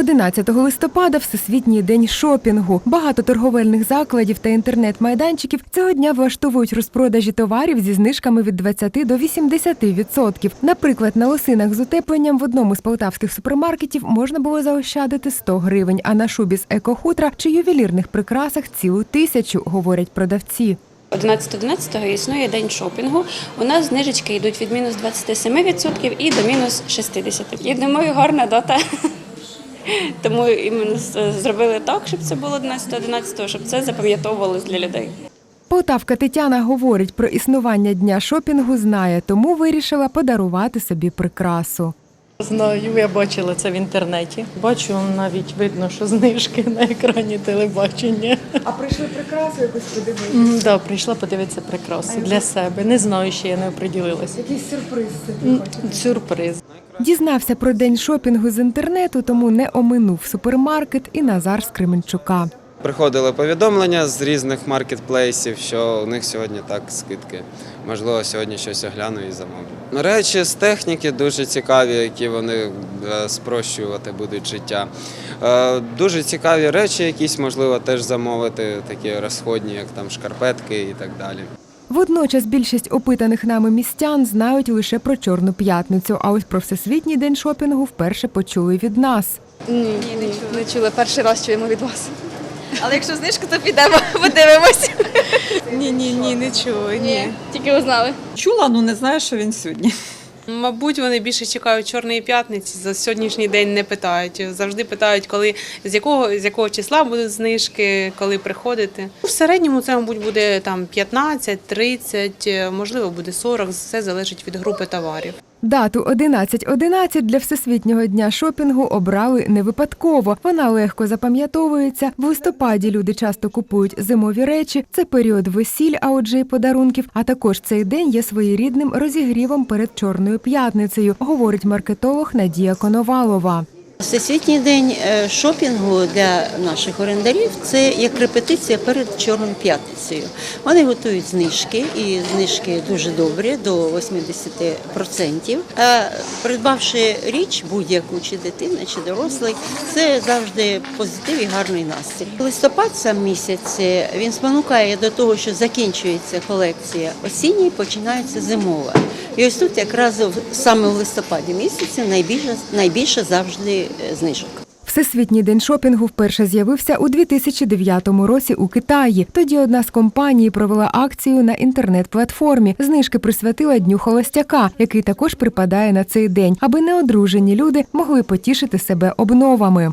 11 листопада Всесвітній день шопінгу. Багато торговельних закладів та інтернет-майданчиків цього дня влаштовують розпродажі товарів зі знижками від 20 до 80%. Наприклад, на лосинах з утепленням в одному з полтавських супермаркетів можна було заощадити 100 гривень, а на шубі з екохутра чи ювелірних прикрасах цілу тисячу, говорять продавці. 11.11 існує день шопінгу. У нас знижечки йдуть від мінус 27% і до мінус 60%. Я думаю, гарна дата. Тому іменно зробили так, щоб це було 11.11, щоб це запам'ятовувалось для людей. Полтавка Тетяна говорить про існування дня шопінгу, знає, тому вирішила подарувати собі прикрасу. Знаю, я бачила це в інтернеті. Бачу, навіть видно, що знижки на екрані телебачення. А прийшли прикрасу якось подивитися? М, Да, прийшла подивитися прикраси для себе. Не знаю, ще я не оприділилася. Якийсь сюрприз М, Сюрприз. Дізнався про день шопінгу з інтернету, тому не оминув супермаркет і Назар з Кременчука. Приходили повідомлення з різних маркетплейсів, що у них сьогодні так скидки. Можливо, сьогодні щось огляну і замовлю. Речі з техніки дуже цікаві, які вони е, спрощувати будуть життя. Е, Дуже цікаві речі, якісь можливо теж замовити, такі розходні, як там шкарпетки і так далі. Водночас більшість опитаних нами містян знають лише про Чорну п'ятницю, а ось про Всесвітній день шопінгу вперше почули від нас. Ні, ні, не чули. Перший раз чуємо від вас. Але якщо знижка, то підемо, подивимось. Ні, ні, ні, не чула. Ні. Тільки узнали. Чула, ну не знаю, що він сьогодні. Мабуть, вони більше чекають чорної п'ятниці. За сьогоднішній день не питають. Завжди питають, коли з якого з якого числа будуть знижки, коли приходити. В середньому це, мабуть, буде там 15, 30, можливо, буде 40, Все залежить від групи товарів. Дату 11.11 для Всесвітнього дня шопінгу обрали не випадково. Вона легко запам'ятовується. В листопаді люди часто купують зимові речі. Це період весіль, а отже й подарунків. А також цей день є своєрідним розігрівом перед Чорною п'ятницею, говорить маркетолог Надія Коновалова. Всесвітній день е, шопінгу для наших орендарів це як репетиція перед Чорною п'ятницею. Вони готують знижки, і знижки дуже добрі до 80%. А придбавши річ, будь-яку чи дитина, чи дорослий, це завжди позитив і гарний настрій. Листопад сам місяць е, він спонукає до того, що закінчується колекція осіння і починається зимова. І ось тут якраз саме в листопаді місяці найбільше, найбільше завжди знижок. Всесвітній день шопінгу вперше з'явився у 2009 році у Китаї. Тоді одна з компаній провела акцію на інтернет-платформі. Знижки присвятила дню холостяка, який також припадає на цей день, аби неодружені люди могли потішити себе обновами.